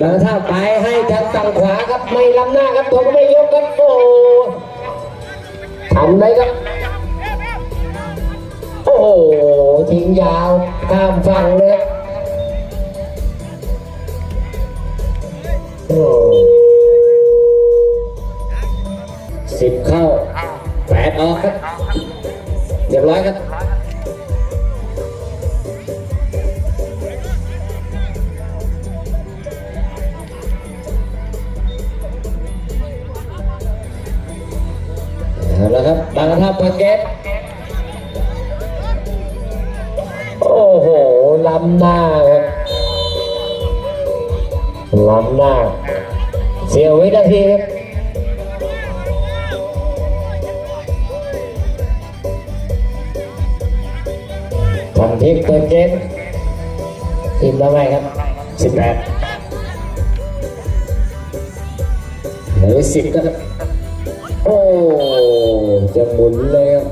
บางท่าไปให้ทางฝั่งขวาครับไม่ล้ำหน้าครับตัวก็ไม่ยกครับโอ้ทำได้ครับ โอ้โหทิ้งยาวข้ามฝั่งเลยโอ้สิบเข้าแปดออกครับเรียบร้อยครับ เอาละครับบางกระทับเปิดเกมโอ้โหล้ำหน้าครับล้ำหน้า เสียวินาทีครับทำทิพย์เปิดเกมทีมละไงครับ18เหลือสิบครับโอ้ จะหมุนเลยครับ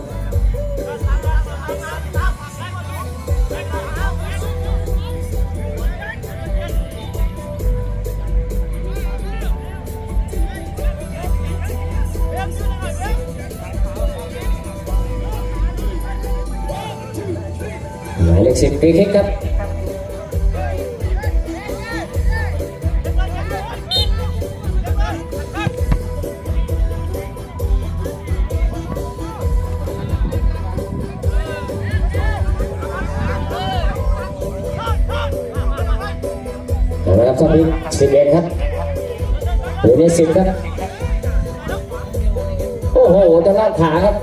หมายเลขสิบปีคิกครับ อาละครับสมิธสิบเอ็ดครับเหลือในสิบครับ โอ้โหจะลากขาครับ